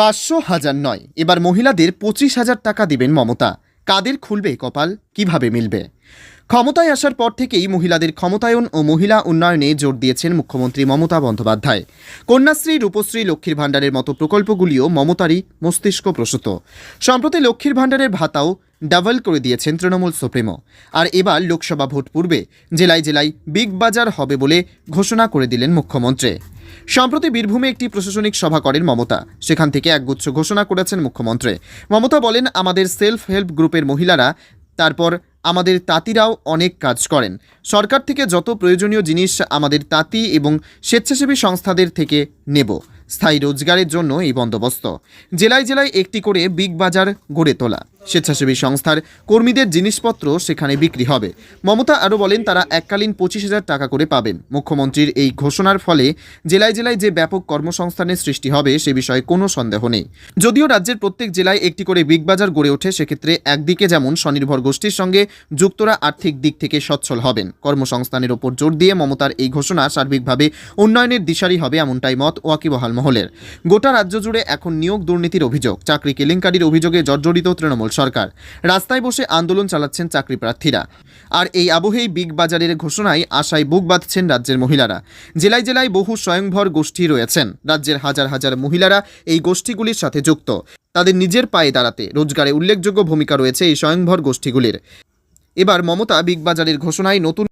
পাঁচশো হাজার নয়। এবার মহিলাদের পঁচিশ হাজার টাকা দেবেন মমতা। কাদের খুলবে কপাল? কীভাবে মিলবে? ক্ষমতায় আসার পর থেকেই মহিলাদের ক্ষমতায়ন ও মহিলা উন্নয়নে জোর দিয়েছেন মুখ্যমন্ত্রী মমতা বন্দ্যোপাধ্যায়। কন্যাশ্রী, রূপশ্রী, লক্ষ্মীর ভাণ্ডারের মতো প্রকল্পগুলিও মমতারই মস্তিষ্ক প্রসূত। সম্প্রতি লক্ষ্মীর ভাণ্ডারের ভাতাও ডাবল করে দিয়েছেন তৃণমূল সুপ্রিমো। আর এবার লোকসভা ভোট পূর্বে জেলায় জেলায় বিগ বাজার হবে বলে ঘোষণা করে দিলেন মুখ্যমন্ত্রী। সম্প্রতি বীরভূমে একটি প্রশাসনিক সভা করেন মমতা। সেখান থেকে একগুচ্ছ ঘোষণা করেছেন মুখ্যমন্ত্রী। মমতা বলেন, আমাদের সেলফ হেল্প গ্রুপের মহিলারা, তারপর আমাদের তাঁতিরাও অনেক কাজ করেন। সরকার থেকে যত প্রয়োজনীয় জিনিস আমাদের তাঁতি এবং স্বেচ্ছাসেবী সংস্থাদের থেকে নেব। স্থায়ী রোজগারের জন্য এই বন্দোবস্ত। জেলায় জেলায় একটি করে বিগ বাজার গড়ে তোলা। স্বেচ্ছাসেবী সংস্থার কর্মীদের জিনিসপত্র সেখানে বিক্রি হবে। মমতা আরও বলেন, তারা এককালীন পঁচিশ হাজার টাকা করে পাবেন। মুখ্যমন্ত্রীর এই ঘোষণার ফলে জেলায় জেলায় যে ব্যাপক কর্মসংস্থানের সৃষ্টি হবে সে বিষয়ে কোনো সন্দেহ নেই। যদিও রাজ্যের প্রত্যেক জেলায় একটি করে বিগ বাজার গড়ে ওঠে, সেক্ষেত্রে একদিকে যেমন স্বনির্ভর গোষ্ঠীর সঙ্গে যুক্তরা আর্থিক দিক থেকে সচ্ছল হবেন। কর্মসংস্থানের ওপর জোর দিয়ে মমতার এই ঘোষণা সার্বিকভাবে উন্নয়নের দিশারি হবে এমনটাই মত ওয়াকিবহাল মহলের। গোটা রাজ্য জুড়ে এখন নিয়োগ দুর্নীতির অভিযোগ। চাকরি কেলেঙ্কারির অভিযোগে জর্জরিত তৃণমূল সরকার। রাস্তায় বসে আন্দোলন চালাচ্ছেন চাকরি প্রার্থীরা। আর এই আবহেই বিগ বাজারের ঘোষণায় আশায় বুক বাঁধছেন রাজ্যের মহিলারা। জেলায় জেলায় বহু স্বয়ংভর গোষ্ঠী রয়েছেন। রাজ্যের হাজার হাজার মহিলারা এই গোষ্ঠীগুলির সাথে যুক্ত। তাদের নিজের পায়ে দাঁড়াতে রোজগারে উল্লেখযোগ্য ভূমিকা রয়েছে এই স্বয়ংভর গোষ্ঠীগুলির। এবার মমতা বিগ বাজারের ঘোষণায় নতুন